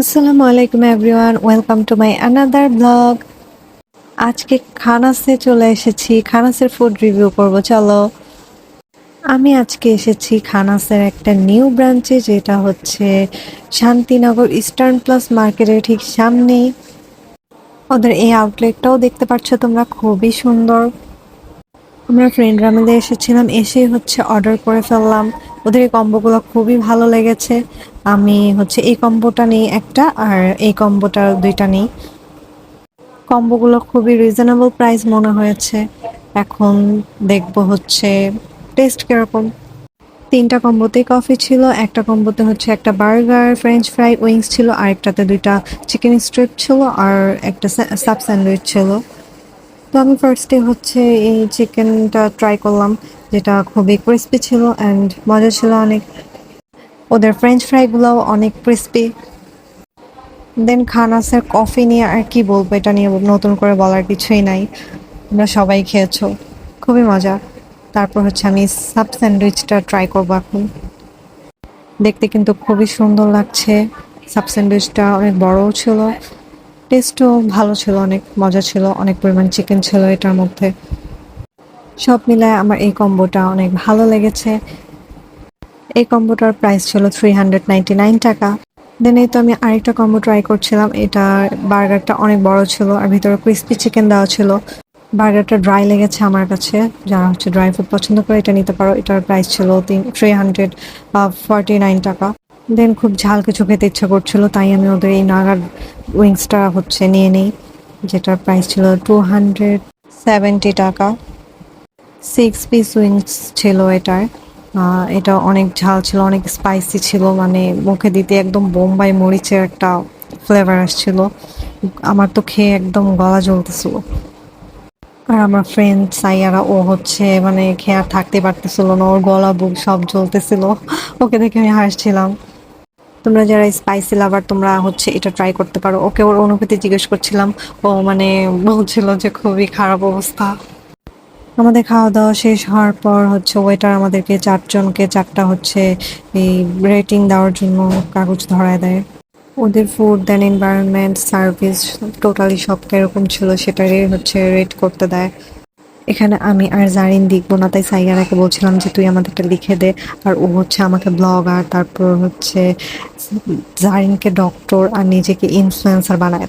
আসসালামু আলাইকুম everyone, welcome to my another blog. আজকে খানাসে চলে এসেছি, খানাসের ফুড রিভিউ করব, চলো। আমি আজকে এসেছি খানাসের একটা নিউ ব্রাঞ্চে, যেটা হচ্ছে শান্তিনগর ইস্টার্ন প্লাস মার্কেটের ঠিক সামনেই। ওদের এই আউটলেটটাও দেখতে পাচ্ছ তোমরা, খুবই সুন্দর। আমরা ফ্রেন্ডরা মিলে এসেছিলাম এসে হচ্ছে অর্ডার করে ফেললাম। ওদের এই কম্বোগুলো খুবই ভালো লেগেছে। আমি হচ্ছে এই কম্বোটা নিই একটা আর এই কম্বোটা দুইটা নিই। কম্বোগুলো খুবই রিজনেবল প্রাইস মনে হয়েছে। এখন দেখব হচ্ছে টেস্ট কীরকম। তিনটা কম্বোতেই কফি ছিল, একটা কম্বোতে হচ্ছে একটা বার্গার ফ্রেঞ্চ ফ্রাই উইংস ছিল আর একটাতে দুইটা চিকেন স্ট্রিপ ছিল আর একটা সাব স্যান্ডউইচ ছিল। তো আমি ফার্স্টে হচ্ছে এই চিকেনটা ট্রাই করলাম। যেটা খুবই ক্রিস্পি ছিল অ্যান্ড মজা ছিল অনেক। ওদের ফ্রেঞ্চ ফ্রাইগুলোও অনেক ক্রিস্পি দেন খানাসের কফি নিয়ে আর কি বলব, এটা নিয়ে নতুন করে বলার কিছুই নাই। আমরা সবাই খেয়েছো, খুবই মজা। তারপর হচ্ছে আমি সাব স্যান্ডউইচটা ট্রাই করব এখন। দেখতে কিন্তু খুবই সুন্দর লাগছে। সাব স্যান্ডউইচটা অনেক বড়ও ছিল টেস্টও ভালো ছিল, অনেক মজা ছিল, অনেক পরিমাণ চিকেন ছিল এটার মধ্যে। সব মিলায় আমার এই কম্বোটা অনেক ভালো লেগেছে। এই কম্বোটার প্রাইস ছিল থ্রি হান্ড্রেড নাইন টাকা। দেন এই তো আমি আরেকটা কম্বো ট্রাই করছিলাম। এটা বার্গারটা অনেক বড় ছিল আর ভিতরে ক্রিস্পি চিকেন দেওয়া ছিল। বার্গারটা ড্রাই লেগেছে আমার কাছে। যারা হচ্ছে ড্রাই ফুড পছন্দ করে এটা নিতে পারো। এটার প্রাইস ছিল তিন থ্রি হান্ড্রেড বা ফর্টি নাইন টাকা। দেন খুব ঝাল কিছু খেতে ইচ্ছা করছিল, তাই আমি ওদের এই নাগার উইংসটা হচ্ছে নিয়ে নিই। যেটার প্রাইস ছিল টু হান্ড্রেড সেভেন্টি টাকা। সিক্স পিস উইংস ছিল এটার। এটা অনেক ঝাল ছিল, অনেক স্পাইসি ছিল মানে মুখে দিতে একদম বোম্বাই মরিচের একটা ফ্লেভার আসছিল। আমার তো খেয়ে একদম গলা জ্বলতেছিল। আর আমার ফ্রেন্ড সাইয়ারা, ও হচ্ছে মানে খেয়ে আর থাকতে পারতেছিল না, ওর গলা বুক সব জ্বলতেছিল। ওকে দেখে আমি হাসছিলাম। তোমরা যারা স্পাইসি লাভার তোমরা হচ্ছে এটা ট্রাই করতে পারো। ওকে ওর অনুভূতি জিজ্ঞেস করছিলাম, ও মানে বলছিল যে খুবই খারাপ অবস্থা। আমাদের খাওয়া দাওয়া শেষ হওয়ার পর হচ্ছে ওয়েটার আমাদেরকে চারজনকে, চারটা হচ্ছে এই রেটিং দেওয়ার জন্য কাগজ ধরায় দেয়। ওদের food then environment service totally সব কীরকম ছিল, সেটারই হচ্ছে রেট করতে দেয়। এখানে আমি আর জারিন লিখব না, তাই সাইয়ারাকে বলছিলাম যে তুই আমাদেরটা লিখে দে। আর ও হচ্ছে আমাকে ব্লগার তারপর হচ্ছে জারিনকে ডক্টর আর নিজেকে ইনফ্লুয়েন্সার বানায়